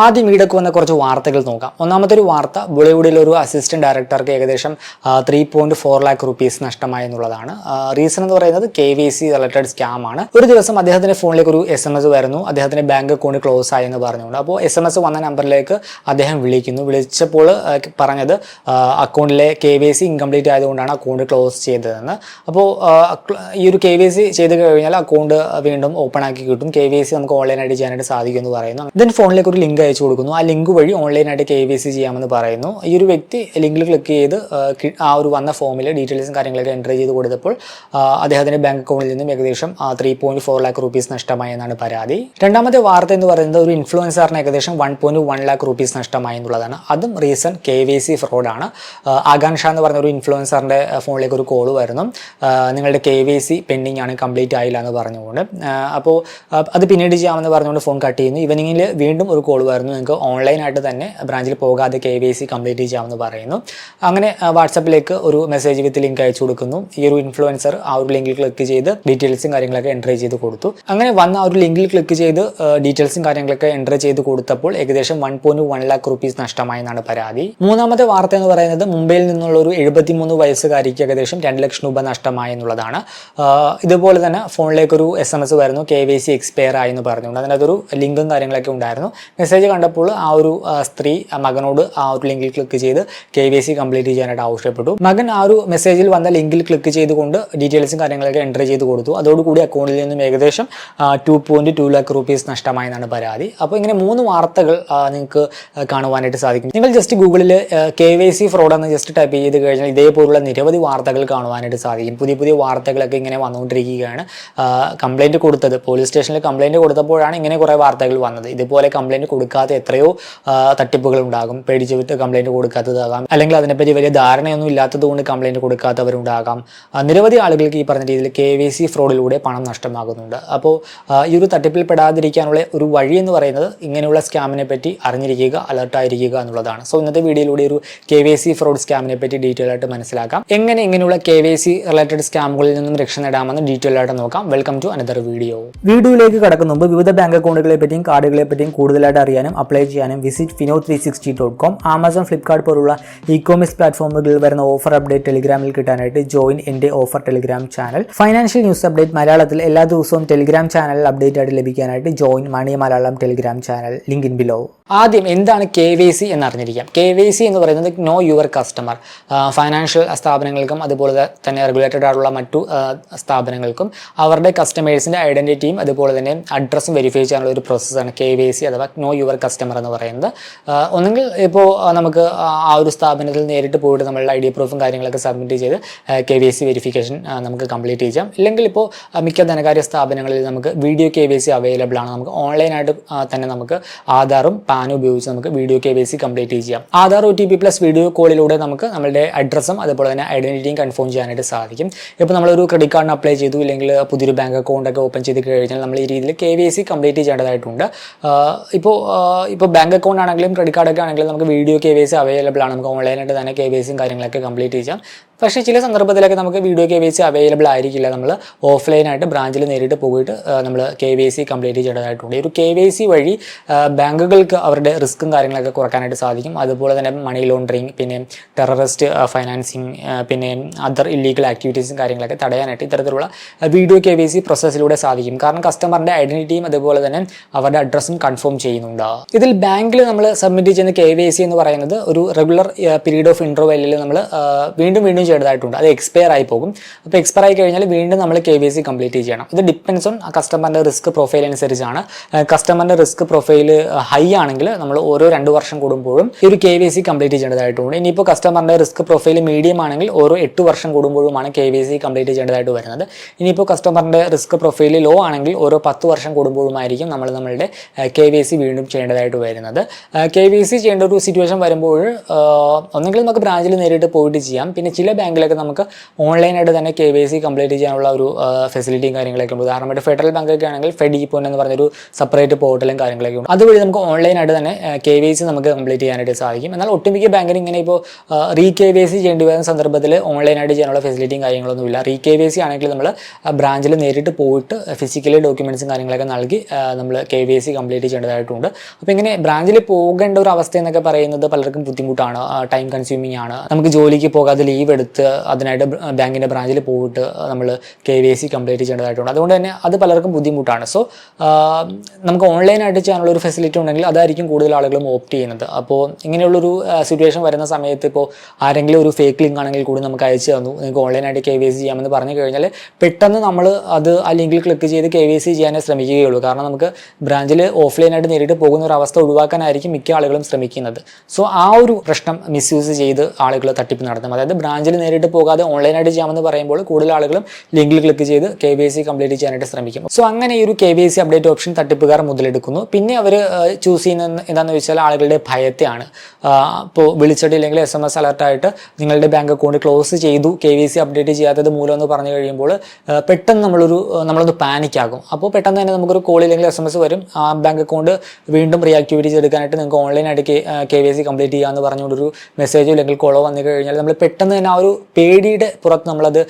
ആദ്യം ഈടക്ക് വന്ന കുറച്ച് വാർത്തകൾ നോക്കാം. ഒന്നാമത്തെ ഒരു വാർത്ത ബോളിവുഡിലെ ഒരു അസിസ്റ്റന്റ് ഡയറക്ടർക്ക് ഏകദേശം three point four lakh rupees നഷ്ടമായി എന്നുള്ളതാണ്. റീസൺ എന്ന് പറയുന്നത് K V C related scam ആണ്. ഒരു ദിവസം അദ്ദേഹത്തിന്റെ ഫോണിലേക്ക് ഒരു എസ് എം എസ് വരുന്നു. അദ്ദേഹത്തിന്റെ ബാങ്ക് അക്കൗണ്ട് ക്ലോസ് ആയി എന്ന് പറഞ്ഞുകൊണ്ട്. അപ്പോൾ എസ് എം എസ് വന്ന നമ്പറിലേക്ക് അദ്ദേഹം വിളിക്കുന്നു. വിളിച്ചപ്പോൾ പറഞ്ഞത് അക്കൗണ്ടിലെ കെ വി സി ഇൻകംപ്ലീറ്റ് ആയതുകൊണ്ടാണ് അക്കൗണ്ട് ക്ലോസ് ചെയ്തതെന്ന്. അപ്പോൾ ഈ ഒരു കെ വി സി ചെയ്ത് കഴിഞ്ഞാൽ അക്കൗണ്ട് വീണ്ടും ഓപ്പൺ ആക്കി കിട്ടും. കെ വി സി നമുക്ക് ഓൺലൈനായിട്ട് ചെയ്യാനായിട്ട് സാധിക്കും എന്ന് പറയുന്നു. ദെൻ ഫോണിലേക്ക് ഒരു ലിങ്ക് അയച്ചു കൊടുക്കുന്നു. ആ ലിങ്ക് വഴി ഓൺലൈനായിട്ട് കെ വി സി ചെയ്യാമെന്ന് പറയുന്നു. ഈ ഒരു വ്യക്തി ലിങ്കിൽ ക്ലിക്ക് ചെയ്ത് ആ, ഒരു വന്ന ഫോമിൽ ഡീറ്റെയിൽസും കാര്യങ്ങളൊക്കെ എന്റർ ചെയ്ത് കൊടുത്തപ്പോൾ അദ്ദേഹത്തിന്റെ ബാങ്ക് അക്കൗണ്ടിൽ നിന്നും ഏകദേശം three point four lakh rupees നഷ്ടമായി എന്നാണ് പരാതി. രണ്ടാമത്തെ വാർത്ത എന്ന് പറയുന്നത് ഒരു ഇൻഫ്ലുവൻസറിന് ഏകദേശം one point one lakh rupees നഷ്ടമായി എന്നുള്ളതാണ്. അതും റീസൺ കെ വി സി ഫ്രോഡാണ് ആകാൻ ഷാ എന്ന് പറഞ്ഞ ഒരു ഇൻഫ്ലുവൻസറിന്റെ ഫോണിലേക്ക് ഒരു കോൾ വരുന്നു. നിങ്ങളുടെ കെ വി സി പെൻഡിങ് ആണ് കംപ്ലീറ്റ് ആയില്ല എന്ന് പറഞ്ഞുകൊണ്ട്. അപ്പോൾ അത് പിന്നീട് ചെയ്യാമെന്ന് പറഞ്ഞുകൊണ്ട് ഫോൺ കട്ട് ചെയ്യുന്നു. ഈവനിങ്ങിൽ വീണ്ടും ഒരു കോൾ വരുന്നു. നിങ്ങൾക്ക് ഓൺലൈനായിട്ട് തന്നെ ബ്രാഞ്ചിൽ പോകാതെ കെ വി സി കംപ്ലീറ്റ് ചെയ്യാമെന്ന് പറയുന്നു. അങ്ങനെ വാട്സപ്പിലേക്ക് ഒരു മെസ്സേജ് വിത്ത് ലിങ്ക് അയച്ചു കൊടുക്കുന്നു. ഈ ഒരു ഇൻഫ്ലുവൻസർ ആ ഒരു ലിങ്കിൽ ക്ലിക്ക് ചെയ്ത് ഡീറ്റെയിൽസും കാര്യങ്ങളൊക്കെ എൻട്രി ചെയ്ത് കൊടുത്തു. അങ്ങനെ വന്ന ആ ഒരു ലിങ്കിൽ ക്ലിക്ക് ചെയ്ത് ഡീറ്റെയിൽസും കാര്യങ്ങളൊക്കെ എൻട്രി ചെയ്ത് കൊടുത്തപ്പോൾ ഏകദേശം one point one lakh rupees നഷ്ടമായി എന്നാണ് പരാതി. മൂന്നാമത്തെ വാർത്ത എന്ന് പറയുന്നത് മുംബൈയിൽ നിന്നുള്ള ഒരു എഴുപത്തിമൂന്ന് വയസ്സുകാരിക്ക് ഏകദേശം രണ്ട് ലക്ഷം രൂപ നഷ്ടമായി എന്നുള്ളതാണ് ഇതുപോലെ തന്നെ ഫോണിലേക്ക് ഒരു എസ് എം എസ് വരുന്നു. കെ വൈ സി എക്സ്പയർ ആയി എന്ന് പറഞ്ഞുകൊണ്ട് അതിനകത്തൊരു ലിങ്കും കാര്യങ്ങളൊക്കെ ഉണ്ടായിരുന്നു. മെസ്സേജ് കണ്ടപ്പോൾ ആ ഒരു സ്ത്രീ മകനോട് ആ ഒരു ലിങ്കിൽ ക്ലിക്ക് ചെയ്ത് കെ വി സി കംപ്ലീറ്റ് ചെയ്യാനായിട്ട് ആവശ്യപ്പെട്ടു. മകൻ ആ ഒരു മെസ്സേജിൽ വന്ന ലിങ്കിൽ ക്ലിക്ക് ചെയ്തുകൊണ്ട് ഡീറ്റെയിൽസും കാര്യങ്ങളൊക്കെ എന്റർ ചെയ്ത് കൊടുത്തു. അതോടുകൂടി അക്കൗണ്ടിൽ നിന്നും ഏകദേശം two point two lakh rupees നഷ്ടമായെന്നാണ് പരാതി. അപ്പോൾ ഇങ്ങനെ മൂന്ന് വാർത്തകൾ നിങ്ങൾക്ക് കാണുവാനായിട്ട് സാധിക്കും. നിങ്ങൾ ജസ്റ്റ് ഗൂഗിളിൽ കെ വൈ സി ഫ്രോഡ് എന്ന് ജസ്റ്റ് ടൈപ്പ് ചെയ്ത് കഴിഞ്ഞാൽ ഇതേപോലുള്ള നിരവധി വാർത്തകൾ കാണുവാനായിട്ട് സാധിക്കും. പുതിയ പുതിയ വാർത്തകളൊക്കെ ഇങ്ങനെ വന്നുകൊണ്ടിരിക്കുകയാണ്. കംപ്ലൈന്റ് കൊടുത്തത്. പോലീസ് സ്റ്റേഷനിൽ കംപ്ലൈന്റ് കൊടുത്തപ്പോഴാണ് ഇങ്ങനെ കുറേ വാർത്തകൾ വന്നത്. ഇതുപോലെ കംപ്ലൈന്റ് കൊടുക്കാത്ത എത്രയോ തട്ടിപ്പുകൾ ഉണ്ടാകും പേടിച്ച് വിട്ട് കംപ്ലൈന്റ് കൊടുക്കാത്തതാകാം. അല്ലെങ്കിൽ അതിനെപ്പറ്റി വലിയ ധാരണയൊന്നും ഇല്ലാത്തത് കൊണ്ട് കംപ്ലൈന്റ് കൊടുക്കാത്തവരുണ്ടാകാം. നിരവധി ആളുകൾക്ക് ഈ പറഞ്ഞ രീതിയിൽ കെ വി സി ഫ്രോഡിലൂടെ പണം നഷ്ടമാകുന്നുണ്ട്. അപ്പോൾ ഈ ഒരു തട്ടിപ്പിൽ പെടാതിരിക്കാനുള്ള ഒരു വഴി എന്ന് പറയുന്നത് ഇങ്ങനെയുള്ള സ്കാമിനെ പറ്റി അറിഞ്ഞിരിക്കുക അലർട്ടായിരിക്കുക എന്നുള്ളതാണ്. സോ ഇന്നത്തെ വീഡിയോയിലൂടെ ഒരു കെ വി സി ഫ്രോഡ് സ്കാമിനെ പറ്റി ഡീറ്റെയിൽ ആയിട്ട് മനസ്സിലാക്കാം. എങ്ങനെ ഇങ്ങനെയുള്ള കെ വി സി റിലേറ്റഡ് സ്കാമുകളിൽ നിന്നും രക്ഷ നേടാമെന്ന് ഡീറ്റെയിൽ ആയിട്ട് നോക്കാം. വെൽക്കം ടു അനദർ വീഡിയോ വീഡിയോയിലേക്ക് കടക്കുന്ന മുമ്പ് വിവിധ ബാങ്ക് അക്കൗണ്ടുകളെ പറ്റിയും കാർഡുകളെ പറ്റിയും കൂടുതലായിട്ട് അറിയാനും അപ്ലൈ ചെയ്യാനും visit Fino three sixty dot com Amazon Flipkart പോലുള്ള ഇ കോമേഴ്സ് പ്ലാറ്റ്ഫോമുകളിൽ വരുന്ന ഓഫർ അപ്ഡേറ്റ് ടെലിഗ്രാമിൽ കിട്ടാനായിട്ട് ജോയിൻ എന്റെ offer Telegram channel financial news update മലയാളത്തിൽ എല്ലാ ദിവസവും ടെലിഗ്രാം ചാനൽ അപ്ഡേറ്റ് ആയിട്ട് ലഭിക്കാനായിട്ട് join money Malayalam Telegram channel link in below ആദ്യം എന്താണ് കെ വൈ സി എന്നറിഞ്ഞിരിക്കാം. കെ വൈ സി എന്ന് പറയുന്നത് നോ യുവർ കസ്റ്റമർ ഫൈനാൻഷ്യൽ സ്ഥാപനങ്ങൾക്കും അതുപോലെ തന്നെ റെഗുലേറ്റഡ് ആയിട്ടുള്ള മറ്റു സ്ഥാപനങ്ങൾക്കും അവരുടെ കസ്റ്റമേഴ്സിന്റെ ഐഡന്റിറ്റിയും അതുപോലെ തന്നെ അഡ്രസ്സും വെരിഫൈ ചെയ്യാനുള്ള ഒരു പ്രോസസ്സാണ് കെ വൈ സി അഥവാ നോ യുവർ കസ്റ്റമർ എന്ന് പറയുന്നത്. ഒന്നെങ്കിൽ ഇപ്പോൾ നമുക്ക് ആ ഒരു സ്ഥാപനത്തിൽ നേരിട്ട് പോയിട്ട് നമ്മളുടെ ഐ ഡി പ്രൂഫും കാര്യങ്ങളൊക്കെ സബ്മിറ്റ് ചെയ്ത് കെ വൈ സി വെരിഫിക്കേഷൻ നമുക്ക് കംപ്ലീറ്റ് ചെയ്യാം. ഇല്ലെങ്കിൽ ഇപ്പോൾ മിക്ക ധനകാര്യ സ്ഥാപനങ്ങളിൽ നമുക്ക് video K Y C available ആണ്. നമുക്ക് ഓൺലൈനായിട്ട് തന്നെ നമുക്ക് ആധാറും പാനും ഉപയോഗിച്ച് നമുക്ക് video K Y C complete ചെയ്യാം. Aadhaar O T P plus video കോളിലൂടെ നമുക്ക് നമ്മുടെ അഡ്രസ്സും അതുപോലെ തന്നെ ഐഡന്റിറ്റിയും കൺഫേം ചെയ്യാനായിട്ട് സാധിക്കും. ഇപ്പോൾ നമ്മളൊരു ക്രെഡിറ്റ് കാർഡിന് അപ്ലൈ ചെയ്തു ഇല്ലെങ്കിൽ പുതിയൊരു ബാങ്ക് അക്കൗണ്ട് ഒക്കെ ഓപ്പൺ ചെയ്ത് കഴിഞ്ഞാൽ നമ്മൾ ഈ രീതിയിൽ കെ വൈ സി കംപ്ലീറ്റ് ചെയ്യേണ്ടതായിട്ടുണ്ട്. ഇപ്പോൾ ഇപ്പോൾ ബാങ്ക് അക്കൗണ്ട് ആണെങ്കിലും ക്രെഡിറ്റ് കാർഡൊക്കെ ആണെങ്കിലും നമുക്ക് video K Y C available ആണ്. നമുക്ക് ഓൺലൈനായിട്ട് തന്നെ കെ വൈ സിയും കാര്യങ്ങളൊക്കെ കംപ്ലീറ്റ് ചെയ്യാം. പക്ഷേ ചില സന്ദർഭത്തിലൊക്കെ നമുക്ക് video K Y C available ആയിരിക്കില്ല. നമ്മൾ ഓഫ്ലൈനായിട്ട് ബ്രാഞ്ചിൽ നേരിട്ട് പോയിട്ട് നമ്മൾ കെ വൈ സി കംപ്ലീറ്റ് ചെയ്യേണ്ടതായിട്ടുണ്ട്. ഒരു കെ വൈ സി വഴി ബാങ്കുകൾക്ക് അവരുടെ റിസ്ക്കും കാര്യങ്ങളൊക്കെ കുറക്കാനായിട്ട് സാധിക്കും. അതുപോലെ തന്നെ മണി ലോണ്ടറിങ് പിന്നെ ടെററിസ്റ്റ് ഫൈനാൻസിങ് പിന്നെ അതർ ഇല്ലീഗൽ ആക്ടിവിറ്റീസും കാര്യങ്ങളൊക്കെ തടയാനായിട്ട് ഇത്തരത്തിലുള്ള വീഡിയോ കെ വൈ സി പ്രോസസ്സിലൂടെ സാധിക്കും. കാരണം കസ്റ്റമറിന്റെ ഐഡന്റിറ്റിയും അതുപോലെ തന്നെ അവരുടെ അഡ്രസ്സും കൺഫേം ചെയ്യുന്നുണ്ട്. ഇതിൽ ബാങ്കിൽ നമ്മൾ സബ്മിറ്റ് ചെയ്യുന്ന കെ വൈ സി എന്ന് പറയുന്നത് ഒരു റെഗുലർ പീരീഡ് ഓഫ് ഇന്റർവെല്ലിൽ നമ്മൾ വീണ്ടും വീണ്ടും ചെയ്തതായിട്ടുണ്ട് അത് എക്സ്പയർ ആയി പോകും. അപ്പോൾ എക്സ്പയർ ആയി കഴിഞ്ഞാൽ വീണ്ടും നമ്മൾ കെ വി സി കംപ്ലീറ്റ് ചെയ്യണം. ഇത് ഡിപ്പെൻസ് ഓൺ കസ്റ്റമറിന്റെ റിസ്ക് പ്രൊഫൈൽ അനുസരിച്ചാണ്. കസ്റ്റമറിന്റെ റിസ്ക് പ്രൊഫൈൽ ഹൈ ആണെങ്കിൽ നമ്മൾ ഓരോ രണ്ട് വർഷം കൂടുമ്പോഴും ഈ ഒരു കെ വി സി കംപ്ലീറ്റ് ചെയ്യേണ്ടതായിട്ടുണ്ട്. ഇനിയിപ്പോൾ കസ്റ്റമറിന്റെ റിസ്ക് പ്രൊഫൈൽ മീഡിയം ആണെങ്കിൽ ഓരോ എട്ട് വർഷം കൂടുമ്പോഴുമാണ് കെ വി സി കംപ്ലീറ്റ് ചെയ്യേണ്ടതായിട്ട് വരുന്നത്. ഇനിയിപ്പോൾ കസ്റ്റമറിന്റെ റിസ്ക് പ്രൊഫൈൽ ലോ ആണെങ്കിൽ ഓരോ പത്ത് വർഷം കൂടുമ്പോഴുമായിരിക്കും നമ്മൾ നമ്മളുടെ കെ വി സി വീണ്ടും ചെയ്യേണ്ടതായിട്ട് വരുന്നത്. കെ വി സി ചെയ്യേണ്ട ഒരു സിറ്റുവേഷൻ വരുമ്പോൾ ഒന്നെങ്കിൽ നമുക്ക് ബ്രാഞ്ചിൽ നേരിട്ട് പോയിട്ട് ചെയ്യാം. പിന്നെ ചില ബാങ്കിലൊക്കെ നമുക്ക് ഓൺലൈനായിട്ട് തന്നെ കെ വൈ സി കംപ്ലീറ്റ് ചെയ്യാനുള്ള ഒരു ഫെസിലിറ്റിയും കാര്യങ്ങളൊക്കെ ഉണ്ട്. ഉദാഹരണമായിട്ട് ഫെഡറൽ ബാങ്കൊക്കെ ആണെങ്കിൽ ഫെഡ് ഇ പോയിന്റ് എന്ന് പറഞ്ഞൊരു സെപ്പറേറ്റ് പോർട്ടലും കാര്യങ്ങളൊക്കെ ഉണ്ട്. അതുവഴി നമുക്ക് ഓൺലൈനായിട്ട് തന്നെ കെ വൈ സി നമുക്ക് കംപ്ലീറ്റ് ചെയ്യാനായിട്ട് സാധിക്കും. എന്നാൽ ഒട്ടുമിക്ക ബാങ്കിന് ഇങ്ങനെ ഇപ്പോൾ റീ കെ വൈ സി ചെയ്യേണ്ടി വരുന്ന സന്ദർഭത്തിൽ ഓൺലൈനായിട്ട് ചെയ്യാനുള്ള ഫെസിലിറ്റിയും കാര്യങ്ങളൊന്നും ഇല്ല. റീ കെ വൈ സി ആണെങ്കിൽ നമ്മൾ ബ്രാഞ്ചിൽ നേരിട്ട് പോയിട്ട് ഫിസിക്കലി ഡോക്യുമെന്റ്സും കാര്യങ്ങളൊക്കെ നൽകി നമ്മൾ കെ വൈ സി കംപ്ലീറ്റ് ചെയ്യേണ്ടതായിട്ടുണ്ട്. അപ്പോൾ ഇങ്ങനെ ബ്രാഞ്ചിൽ പോകേണ്ട ഒരു അവസ്ഥ എന്നൊക്കെ പറയുന്നത് പലർക്കും ബുദ്ധിമുട്ടാണ് ടൈം കൺസ്യൂമിംഗ് ആണ്. നമുക്ക് ജോലിക്ക് പോകാതെ ലീവ് എടുത്ത് അതിനായിട്ട് ബാങ്കിന്റെ ബ്രാഞ്ചിൽ പോയിട്ട് നമ്മൾ കെ വി സി കംപ്ലീറ്റ് ചെയ്യേണ്ടതായിട്ടുണ്ട്. അതുകൊണ്ട് തന്നെ അത് പലർക്കും ബുദ്ധിമുട്ടാണ്. സോ നമുക്ക് ഓൺലൈനായിട്ട് ചെയ്യാനുള്ള ഒരു ഫെസിലിറ്റി ഉണ്ടെങ്കിൽ അതായിരിക്കും കൂടുതൽ ആളുകളും ഓപ്റ്റ് ചെയ്യുന്നത്. അപ്പോൾ ഇങ്ങനെയുള്ളൊരു സിറ്റുവേഷൻ വരുന്ന സമയത്ത് ഇപ്പോൾ ആരെങ്കിലും ഒരു ഫേക്ക് ലിങ്ക് ആണെങ്കിൽ കൂടി നമുക്ക് അയച്ചു തന്നു. നിങ്ങൾക്ക് ഓൺലൈനായിട്ട് കെ വി സി ചെയ്യാമെന്ന് പറഞ്ഞു കഴിഞ്ഞാൽ പെട്ടെന്ന് നമ്മൾ അത് ആ ലിങ്കിൽ ക്ലിക്ക് ചെയ്ത് കെ വി സി ചെയ്യാനേ ശ്രമിക്കുകയുള്ളൂ. കാരണം നമുക്ക് ബ്രാഞ്ചിൽ ഓഫ്ലൈനായിട്ട് നേരിട്ട് പോകുന്ന ഒരു അവസ്ഥ ഒഴിവാക്കാനായിരിക്കും മിക്ക ആളുകളും ശ്രമിക്കുന്നത്. സോ ആ ഒരു പ്രശ്നം മിസ്യൂസ് ചെയ്ത് ആളുകൾ തട്ടിപ്പ് നടത്തും. അതായത് ബ്രാഞ്ചിൽ നേരിട്ട് പോകാതെ ഓൺലൈനായിട്ട് ചെയ്യാമെന്ന് പറയുമ്പോൾ കൂടുതൽ ആളുകളും ലിങ്കിൽ ക്ലിക്ക് ചെയ്ത് കെ വൈ സി കംപ്ലീറ്റ് ചെയ്യാനായിട്ട് ശ്രമിക്കും. സോ അങ്ങനെ ഈ ഒരു K Y C update option തട്ടിപ്പുകാർ മുതലെടുക്കുന്നു. പിന്നെ അവർ ചൂസ് ചെയ്യുന്ന എന്താണെന്ന് വെച്ചാൽ ആളുകളുടെ ഭയത്തെയാണ്. ഇപ്പോൾ വിളിച്ചിട്ടില്ലെങ്കിൽ എസ് എം എസ് അലർട്ടായിട്ട് നിങ്ങളുടെ ബാങ്ക് അക്കൗണ്ട് ക്ലോസ് ചെയ്തു കെ വി സി അപ്ഡേറ്റ് ചെയ്യാത്തത് മൂലം എന്ന് പറഞ്ഞു കഴിയുമ്പോൾ പെട്ടെന്ന് നമ്മളൊരു നമ്മളൊന്ന് പാനിക്കാകും അപ്പോൾ പെട്ടെന്ന് തന്നെ നമുക്കൊരു കോൾ ഇല്ലെങ്കിൽ എസ് എം എസ് വരും. ആ ബാങ്ക് അക്കൗണ്ട് വീണ്ടും റീആക്ടിവേറ്റ് ചെയ്തെടുക്കാനായിട്ട് നിങ്ങൾക്ക് ഓൺലൈനായിട്ട് കെ വി സി കംപ്ലീറ്റ് ചെയ്യാമെന്ന് പറഞ്ഞുകൊണ്ടൊരു മെസ്സേജോ അല്ലെങ്കിൽ കോളോ വന്നു കഴിഞ്ഞാൽ നമ്മൾ പെട്ടെന്ന് തന്നെ ആ ഒരു പേടിയുടെ പുറത്ത് നമ്മളത്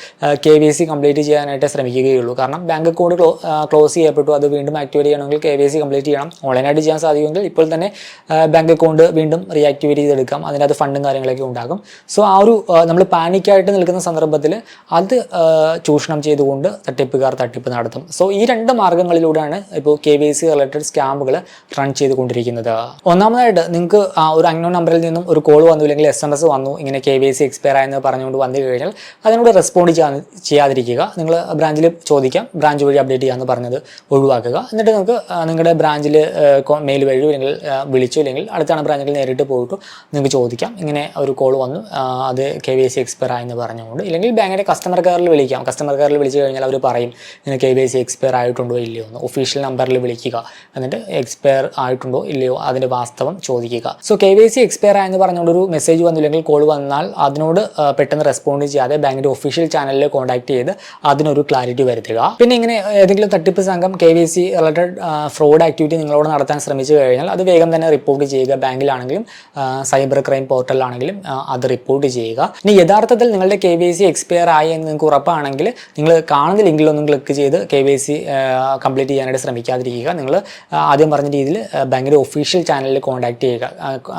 കെ വി സി കംപ്ലീറ്റ് ചെയ്യാനായിട്ട് ശ്രമിക്കുകയുള്ളൂ. കാരണം ബാങ്ക് അക്കൗണ്ട് ക്ലോസ് ചെയ്യപ്പെട്ടു. അത് വീണ്ടും ആക്ടിവേറ്റ് ചെയ്യണമെങ്കിൽ കെ വി സി കംപ്ലീറ്റ് ചെയ്യണം. ഓൺലൈനായിട്ട് ചെയ്യാൻ സാധിക്കുമെങ്കിൽ ഇപ്പോൾ തന്നെ ബാങ്ക് അക്കൗണ്ട് വീണ്ടും റീആക്ടിവേറ്റ് ചെയ്തെടുക്കാം. അതിനകത്ത് ഫണ്ടും കാര്യങ്ങളൊക്കെ ഉണ്ടാകും. സോ ആ ഒരു നമ്മൾ പാനിക്കായിട്ട് നിൽക്കുന്ന സന്ദർഭത്തിൽ അത് ചൂഷണം ചെയ്തുകൊണ്ട് തട്ടിപ്പുകാർ തട്ടിപ്പ് നടത്തും. സോ ഈ രണ്ട് മാർഗങ്ങളിലൂടെയാണ് ഇപ്പോൾ കെ വി സി റിലേറ്റഡ് സ്കാമുകൾ റൺ ചെയ്തുകൊണ്ടിരിക്കുന്നത്. ഒന്നാമതായിട്ട് നിങ്ങൾക്ക് ഒരു അൺനോൺ നമ്പറിൽ നിന്നും ഒരു കോൾ വന്നു. അല്ലെങ്കിൽ എസ് എം എസ് വന്നു. ഇങ്ങനെ കെ വി സി എക്സ്പയർ ആയെന്ന് പറഞ്ഞുകൊണ്ട് വന്നു കഴിഞ്ഞാൽ അതിനോട് റെസ്പോണ്ട് ചെയ്യാൻ ചെയ്യാതിരിക്കുക. നിങ്ങൾ ബ്രാഞ്ചിൽ ചോദിക്കാം ബ്രാഞ്ച് വഴി അപ്ഡേറ്റ് ചെയ്യാമെന്ന് പറഞ്ഞത് ഒഴിവാക്കുക. എന്നിട്ട് നിങ്ങൾക്ക് നിങ്ങളുടെ ബ്രാഞ്ചിൽ മെയിൽ വഴി അല്ലെങ്കിൽ വിളിച്ചു അല്ലെങ്കിൽ അടുത്താണ് ബ്രാഞ്ചിൽ നേരിട്ട് പോയിട്ട് നിങ്ങൾക്ക് ചോദിക്കാം. ഇങ്ങനെ ഒരു കോൾ വന്നു. അത് കെ വി സി എക്സ്പയർ ആയെന്ന് പറഞ്ഞുകൊണ്ട്. ഇല്ലെങ്കിൽ ബാങ്കിന്റെ കസ്റ്റമർ കെയറിൽ വിളിക്കാം. കസ്റ്റമർ കെയറിൽ വിളിച്ചു കഴിഞ്ഞാൽ അവർ പറയും ഇങ്ങനെ കെ വി സി എക്സ്പയർ ആയിട്ടുണ്ടോ ഇല്ലയോ എന്ന്. ഒഫീഷ്യൽ നമ്പറിൽ വിളിക്കുക. എന്നിട്ട് എക്സ്പയർ ആയിട്ടുണ്ടോ ഇല്ലയോ അതിന്റെ വാസ്തവം ചോദിക്കുക. So K V C expire ആയെന്ന് പറഞ്ഞുകൊണ്ട് ഒരു മെസ്സേജ് വന്നില്ലെങ്കിൽ കോൾ വന്നാൽ അതിനോട് ആ, പെട്ടെന്ന് റെസ്പോണ്ട് ചെയ്യാതെ ബാങ്കിന്റെ ഒഫീഷ്യൽ ചാനലിൽ കോൺടാക്ട് ചെയ്ത് അതിനൊരു ക്ലാരിറ്റി വരുത്തുക. പിന്നെ ഇങ്ങനെ ഏതെങ്കിലും തട്ടിപ്പ് സംഘം K V C related fraud activity നിങ്ങളോട് നടത്താൻ ശ്രമിച്ചു കഴിഞ്ഞാൽ അത് വേഗം തന്നെ റിപ്പോർട്ട് ചെയ്യുക ബാങ്കിലാണെങ്കിലും സൈബർ ക്രൈം പോർട്ടലിലാണെങ്കിലും അത് റിപ്പോർട്ട് ചെയ്യുക. ഇനി യഥാർത്ഥത്തിൽ നിങ്ങളുടെ കെ വി സി എക്സ്പയർ ആയി എന്ന് നിങ്ങൾക്ക് ഉറപ്പാണെങ്കിൽ നിങ്ങൾ കാണുന്ന ലിങ്കിലൊന്നും ക്ലിക്ക് ചെയ്ത് കെ വി സി കംപ്ലീറ്റ് ചെയ്യാനായിട്ട് ശ്രമിക്കാതിരിക്കുക. നിങ്ങൾ ആദ്യം പറഞ്ഞ രീതിയിൽ ബാങ്കിന്റെ ഒഫീഷ്യൽ ചാനലിൽ കോൺടാക്ട് ചെയ്യുക.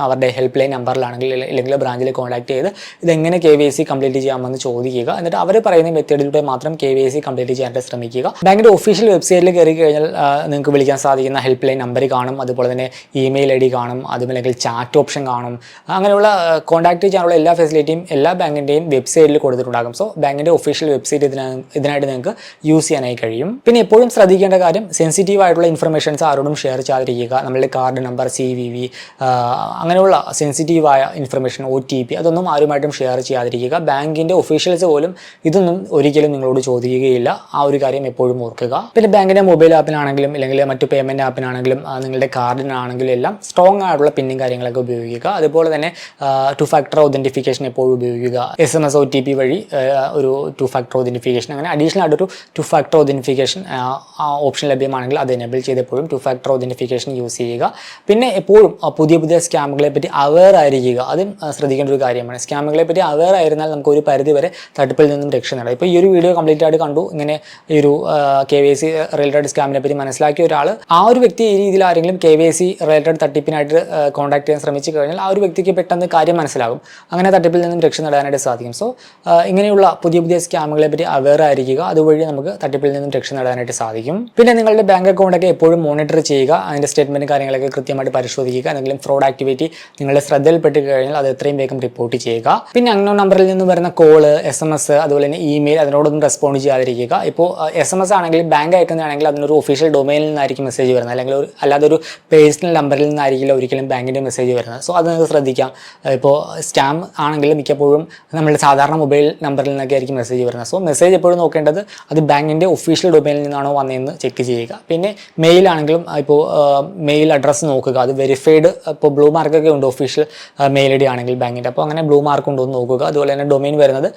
അവരുടെ ഹെൽപ്പ് ലൈൻ നമ്പറിലാണെങ്കിൽ അല്ലെങ്കിൽ ബ്രാഞ്ചിൽ കോൺടാക്ട് ചെയ്ത് ഇതെങ്ങനെ കെ വി സി കംപ്ലീറ്റ് ചെയ്യാമെന്ന് ചോദിക്കുക. എന്നിട്ട് അവർ പറയുന്ന മെത്തേഡിലൂടെ മാത്രം കെ സി കംപ്ലീറ്റ് ചെയ്യാനായിട്ട് ശ്രമിക്കുക ബാങ്കിന്റെ ഒഫീഷ്യൽ വെബ്സൈറ്റിൽ കയറി കഴിഞ്ഞാൽ നിങ്ങൾക്ക് വിളിക്കാൻ സാധിക്കുന്ന ഹെൽപ്പ് ലൈൻ നമ്പർ കാണും. അതുപോലെ തന്നെ ഇമെയിൽ ഐ ഡി കാണും. അതുമല്ലെങ്കിൽ ചാറ്റ് ഓപ്ഷൻ കാണും. അങ്ങനെയുള്ള കോൺടാക്ട് ചെയ്യാനുള്ള എല്ലാ ഫെസിലിറ്റിയും എല്ലാ ബാങ്കിന്റെയും വെബ്സൈറ്റിൽ കൊടുത്തിട്ടുണ്ടാകും. സോ ബാങ്കിന്റെ ഒഫീഷ്യൽ വെബ്സൈറ്റ് ഇതിന ഇതിനായിട്ട് നിങ്ങൾക്ക് യൂസ് ചെയ്യാനായി കഴിയും. പിന്നെ എപ്പോഴും ശ്രദ്ധിക്കേണ്ട കാര്യം സെൻസിറ്റീവ് ആയിട്ടുള്ള ഇൻഫർമേഷൻസ് ആരോടും ഷെയർ ചെയ്യാതിരിക്കുക. നമ്മളുടെ card number C V V അങ്ങനെയുള്ള സെൻസിറ്റീവായ ഇൻഫർമേഷൻ ഒ ടി പി അതൊന്നും ആരുമായിട്ടും ഷെയർ ചെയ്യാതിരിക്കുക. ബാങ്കിന്റെ ഒഫീഷ്യൽസ് പോലും ഇതൊന്നും ഒരിക്കലും നിങ്ങളോട് ചോദിക്കുകയില്ല. ആ ഒരു കാര്യം എപ്പോഴും ഓർക്കുക. പിന്നെ ബാങ്കിന്റെ മൊബൈൽ ആപ്പിനാണെങ്കിലും അല്ലെങ്കിൽ മറ്റു പേയ്മെന്റ് ആപ്പിനാണെങ്കിലും നിങ്ങളുടെ കാർഡിനാണെങ്കിലും എല്ലാം സ്ട്രോങ് ആയിട്ടുള്ള പിന്നും കാര്യങ്ങളൊക്കെ ഉപയോഗിക്കുക. അതുപോലെ തന്നെ ടു ഫാക്ടർ ഒതന്റിഫിക്കേഷൻ എപ്പോഴും ഉപയോഗിക്കുക. S M S O T P വഴി ഒരു ടു ഫാക്ടർ ഒതന്റിഫിക്കേഷൻ അങ്ങനെ അഡീഷണൽ ആയിട്ടൊരു ടു ഫാക്ടർ ഒതന്റിഫിക്കേഷൻ ഓപ്ഷൻ ലഭ്യമാണെങ്കിൽ അത് എനേബിൾ ചെയ്തെപ്പോഴും ടു ഫാക്ടർ ഒതന്റിഫിക്കേഷൻ യൂസ് ചെയ്യുക. പിന്നെ എപ്പോഴും പുതിയ പുതിയ സ്കാമുകളെ പറ്റി അവെയർ ആയിരിക്കുക. അതും ശ്രദ്ധിക്കേണ്ട ഒരു കാര്യമാണ്. സ്കാമുകളെ പറ്റി അവെയർ ആയിരുന്നാൽ നമുക്ക് ഒരു പരിധി വരെ തട്ടിപ്പിൽ നിന്നും രക്ഷ നേടാം. ഇപ്പോൾ ഈ ഒരു വീഡിയോ കംപ്ലീറ്റ് ആയിട്ട് കണ്ടു. ഇങ്ങനെ ഈ ഒരു കെ വൈ സി റിലേറ്റഡ് സ്കാമിനെ പറ്റി മനസ്സിലാക്കിയ ഒരാൾ ആ ഒരു വ്യക്തി ഈ രീതിയിൽ ആരെങ്കിലും കെ വൈ സി റിലേറ്റഡ് തട്ടിപ്പിനായിട്ട് കോൺടാക്ട് ചെയ്യാൻ ശ്രമിച്ചു കഴിഞ്ഞാൽ ആ ഒരു വ്യക്തിക്ക് പെട്ടെന്ന് കാര്യം മനസ്സിലാകും. അങ്ങനെ തട്ടിപ്പിൽ നിന്നും രക്ഷ നേടാനായിട്ട് സാധിക്കും. സോ ഇങ്ങനെയുള്ള പുതിയ പുതിയ സ്കാമുകളെ പറ്റി അവെയർ ആയിരിക്കുക. അതുവഴി നമുക്ക് തട്ടിപ്പിൽ നിന്നും രക്ഷ നേടാനായിട്ട് സാധിക്കും. പിന്നെ നിങ്ങളുടെ ബാങ്ക് അക്കൗണ്ടൊക്കെ എപ്പോഴും മോണിറ്റർ ചെയ്യുക. അതിന്റെ സ്റ്റേറ്റ്മെന്റ് കാര്യങ്ങളൊക്കെ കൃത്യമായിട്ട് പരിശോധിക്കുക. എന്തെങ്കിലും ഫ്രോഡ് ആക്ടിവിറ്റി നിങ്ങളുടെ ശ്രദ്ധയിൽപ്പെട്ട് കഴിഞ്ഞാൽ അത് എത്രയും വേഗം റിപ്പോർട്ട് ചെയ്യുക. പിന്നെ അൺനോൺ നമ്പറിൽ നിന്ന് വരുന്ന കോൾ എസ് എം എസ് അതുപോലെ തന്നെ ഇമെയിൽ അതിനോടൊന്നും റെസ്പോണ്ട് ചെയ്യാതിരിക്കുക. ഇപ്പോൾ എസ് എം എസ് ആണെങ്കിൽ ബാങ്ക് അയക്കുന്നതാണെങ്കിൽ അതിനൊരു ഒഫീഷ്യൽ ഡൊമൈനിൽ നിന്നായിരിക്കും മെസ്സേജ് വരുന്നത്. അല്ലെങ്കിൽ ഒരു അല്ലാതെ ഒരു പേഴ്സണൽ നമ്പറിൽ നിന്നായിരിക്കില്ല ഒരിക്കലും ബാങ്കിന്റെ മെസ്സേജ് വരുന്നത്. സോ അത് നിങ്ങൾക്ക് ശ്രദ്ധിക്കാം. ഇപ്പോൾ സ്റ്റാമ്പ് ആണെങ്കിൽ മിക്കപ്പോഴും നമ്മുടെ സാധാരണ മൊബൈൽ നമ്പറിൽ നിന്നൊക്കെ ആയിരിക്കും മെസ്സേജ് വരുന്നത്. സോ മെസ്സേജ് എപ്പോഴും നോക്കേണ്ടത് അത് ബാങ്കിന്റെ ഒഫീഷ്യൽ ഡൊമൈനിൽ നിന്നാണോ വന്നതെന്ന് ചെക്ക് ചെയ്യുക. പിന്നെ മെയിൽ ആണെങ്കിലും ഇപ്പോൾ മെയിൽ അഡ്രസ്സ് നോക്കുക. അത് വെരിഫൈഡ് ഇപ്പോൾ ബ്ലൂ മാർക്കൊക്കെ ഉണ്ട് ഒഫീഷ്യൽ മെയിൽ ഐ ഡി ആണെങ്കിൽ ബാങ്കിന്റെ അപ്പോൾ അങ്ങനെ ബ്ലൂ മാർക്ക് ഉണ്ടോ എന്ന് നോക്കുക. അതുപോലെ തന്നെ ഡൊമെയിൻ വരുന്നത്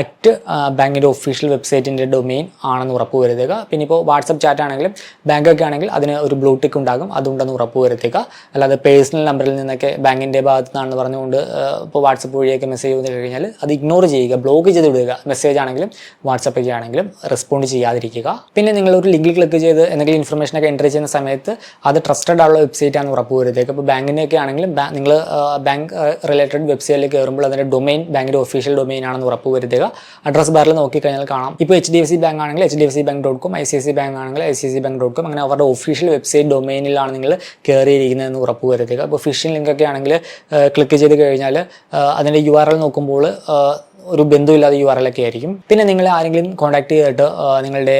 അറ്റ് ബാങ്കിന്റെ ഒഫീഷ്യൽ വെബ്സൈറ്റിന്റെ ഡൊമെയിൻ ആണെന്ന് ഉറപ്പ് വരുത്തുക. പിന്നെ ഇപ്പോൾ വാട്സപ്പ് ചാറ്റ് ആണെങ്കിലും ബാങ്കൊക്കെ ആണെങ്കിൽ അതിന് ഒരു ബ്ലൂ ടിക്ക് ഉണ്ടാകും അതുണ്ടെന്ന് ഉറപ്പ് വരുത്തുക. അല്ലാതെ പേഴ്സണൽ നമ്പറിൽ നിന്നൊക്കെ ബാങ്കിന്റെ ഭാഗത്തു നിന്നാണെന്ന് പറഞ്ഞുകൊണ്ട് ഇപ്പോൾ വാട്സപ്പ് വഴിയൊക്കെ മെസ്സേജ് വന്നു കഴിഞ്ഞാൽ അത് ഇഗ്നോർ ചെയ്യുക ബ്ലോക്ക് ചെയ്ത് വിടുക. മെസ്സേജ് ആണെങ്കിലും വാട്സപ്പ് ആണെങ്കിലും റെസ്പോണ്ട് ചെയ്യാതിരിക്കുക. പിന്നെ നിങ്ങൾ ഒരു ലിങ്കിൽ ക്ലിക്ക് ചെയ്ത് എന്തെങ്കിലും ഇൻഫർമേഷൻ ഒക്കെ എന്റർ ചെയ്യുന്ന സമയത്ത് അത് ട്രസ്റ്റഡ് ആയുള്ള വെബ്സൈറ്റ് ആണ് ഉറപ്പ് വരുത്തേക്ക് ഇപ്പോൾ ബാങ്കിന്റെയൊക്കെ ആണെങ്കിലും നിങ്ങൾ ബാങ്ക് റിലേറ്റഡ് വെബ്സൈറ്റിൽ കയറുമ്പോൾ അതിന്റെ ഡൊമെയിൻ ബാങ്കിന്റെ ഒഫീഷ്യൽ ഡൊമൈൻ ആണെന്ന് ഉറപ്പ് വരുത്തുക. അഡ്രസ് ബാറിൽ നോക്കിക്കഴിഞ്ഞാൽ കാണാം. ഇപ്പോൾ H D F C bank ആണെങ്കിൽ H D F C bank dot com I C C bank ആണെങ്കിൽ I C C bank dot com അങ്ങനെ അവരുടെ ഒഫീഷ്യൽ വെബ്സൈറ്റ് ഡൊമൈനിലാണ് നിങ്ങൾ കയറിയിരിക്കുന്നതെന്ന് ഉറപ്പ് വരുത്തുക. അപ്പോൾ ഫിഷിംഗ് ലിങ്ക് ഒക്കെ ആണെങ്കിൽ ക്ലിക്ക് ചെയ്ത് കഴിഞ്ഞാൽ അതിന്റെ യു ആർ എൽ നോക്കുമ്പോൾ ഒരു ബന്ധമില്ലാതെ യു ആർ എൽ ഒക്കെ ആയിരിക്കും. പിന്നെ നിങ്ങൾ ആരെങ്കിലും കോൺടാക്ട് ചെയ്തിട്ട് നിങ്ങളുടെ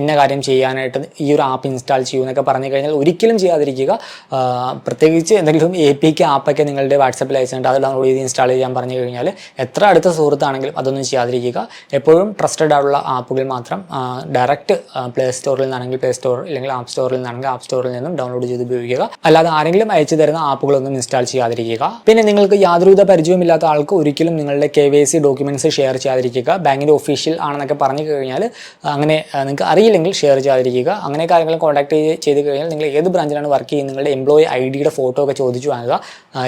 ഇന്ന കാര്യം ചെയ്യാനായിട്ട് ഈ ഒരു ആപ്പ് ഇൻസ്റ്റാൾ ചെയ്യൂ എന്നൊക്കെ പറഞ്ഞു കഴിഞ്ഞാൽ ഒരിക്കലും ചെയ്യാതിരിക്കുക. പ്രത്യേകിച്ച് എന്തെങ്കിലും എ പി കെ ആപ്പൊക്കെ നിങ്ങളുടെ വാട്സപ്പിൽ അയച്ചിട്ട് അത് ഡൗൺലോഡ് ചെയ്ത് ഇൻസ്റ്റാൾ ചെയ്യാൻ പറഞ്ഞു കഴിഞ്ഞാൽ എത്ര അടുത്ത സുഹൃത്താണെങ്കിലും അതൊന്നും ചെയ്യാതിരിക്കുക. എപ്പോഴും ട്രസ്റ്റഡ് ആയിട്ടുള്ള ആപ്പുകൾ മാത്രം ഡയറക്റ്റ് പ്ലേ സ്റ്റോറിൽ നിന്നാണെങ്കിൽ പ്ലേ സ്റ്റോർ അല്ലെങ്കിൽ ആപ്പ് സ്റ്റോറിൽ നിന്നാണെങ്കിൽ ആപ്പ് സ്റ്റോറിൽ നിന്നും ഡൗൺലോഡ് ചെയ്ത് ഉപയോഗിക്കുക. അല്ലാതെ ആരെങ്കിലും അയച്ചു തരുന്ന ആപ്പുകളൊന്നും ഇൻസ്റ്റാൾ ചെയ്യാതിരിക്കുക. പിന്നെ നിങ്ങൾക്ക് യാതൊരുവിധ പരിചയമില്ലാത്ത ആൾക്ക് ഒരിക്കലും നിങ്ങളുടെ K Y C documents share ചെയ്യാതിരിക്കുക. ബാങ്കിന്റെ ഒഫീഷ്യൽ ആണെന്നൊക്കെ പറഞ്ഞു കഴിഞ്ഞാൽ അങ്ങനെ നിങ്ങൾക്ക് അറിയില്ലെങ്കിൽ ഷെയർ ചെയ്യാതിരിക്കുക. അങ്ങനെ കാര്യങ്ങൾ കോൺടാക്ട് ചെയ്ത് കഴിഞ്ഞാൽ നിങ്ങൾ ഏത് ബ്രാഞ്ചിലാണ് വർക്ക് ചെയ്യുന്നത് നിങ്ങളുടെ എംപ്ലോയി ഐ ഡിയുടെ ഫോട്ടോ ഒക്കെ ചോദിച്ചു വാങ്ങുക.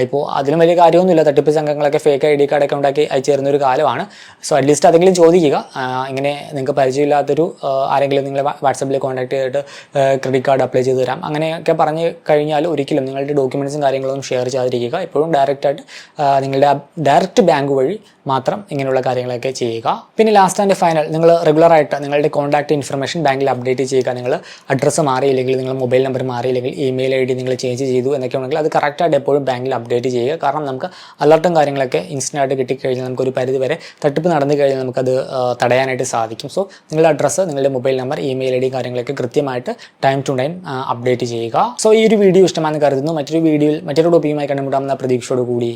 ഇപ്പോൾ അതിലും വലിയ കാര്യമൊന്നുമില്ല. തട്ടിപ്പ് സംഘങ്ങളൊക്കെ ഫേക്ക് ഐ ഡി കാർഡൊക്കെ ഉണ്ടാക്കി അയച്ചു തരുന്ന ഒരു കാലമാണ്. സോ അറ്റ്ലീസ്റ്റ് അതെങ്കിലും ചോദിക്കുക. ഇങ്ങനെ നിങ്ങൾക്ക് പരിചയമില്ലാത്തൊരു ആരെങ്കിലും നിങ്ങളെ വാട്സപ്പിൽ കോൺടാക്ട് ചെയ്തിട്ട് ക്രെഡിറ്റ് കാർഡ് അപ്ലൈ ചെയ്ത് തരാം. അങ്ങനെയൊക്കെ പറഞ്ഞു കഴിഞ്ഞാൽ ഒരിക്കലും നിങ്ങളുടെ ഡോക്യുമെന്റ്സും കാര്യങ്ങളൊന്നും ഷെയർ ചെയ്യാതിരിക്കുക. എപ്പോഴും ഡയറക്റ്റായിട്ട് നിങ്ങളുടെ ഡയറക്റ്റ് ബാങ്ക് വഴി മാത്രം ഇങ്ങനെയുള്ള കാര്യങ്ങളൊക്കെ ചെയ്യുക. പിന്നെ ലാസ്റ്റ് ആൻഡ് ഫൈനൽ നിങ്ങൾ റെഗുലർ ആയിട്ട് നിങ്ങളുടെ കോൺടാക്ട് ഇൻഫർമേഷൻ ബാങ്കിൽ അപ്ഡേറ്റ് ചെയ്യുക. നിങ്ങൾ അഡ്രസ്സ് മാറിയില്ലെങ്കിൽ നിങ്ങൾ മൊബൈൽ നമ്പർ മാറിയില്ലെങ്കിൽ ഇമെയിൽ ഐ ഡി നിങ്ങൾ ചേഞ്ച് ചെയ്തു എന്നൊക്കെ ഉണ്ടെങ്കിൽ അത് കറക്റ്റായിട്ട് എപ്പോഴും ബാങ്കിൽ അപ്ഡേറ്റ് ചെയ്യുക. കാരണം നമുക്ക് അലർട്ടും കാര്യങ്ങളൊക്കെ ഇൻസ്റ്റന്റ് ആയിട്ട് കിട്ടിക്കഴിഞ്ഞാൽ നമുക്കൊരു പരിധി വരെ തട്ടിപ്പ് നടന്നു കഴിഞ്ഞാൽ നമുക്കത് തടയാനായിട്ട് സാധിക്കും. സോ നിങ്ങളുടെ അഡ്രസ്സ് നിങ്ങളുടെ mobile number email I D കാര്യങ്ങളൊക്കെ കൃത്യമായിട്ട് ടൈം ടു ടൈം അപ്ഡേറ്റ് ചെയ്യുക. സോ ഈ ഒരു വീഡിയോ ഇഷ്ടമാണെന്ന് കരുതുന്നു. മറ്റൊരു വീഡിയോയിൽ മറ്റൊരു ടോപ്പിക്കുമായി കണ്ടുമുട്ടാമെന്ന പ്രതീക്ഷയോട് കൂടി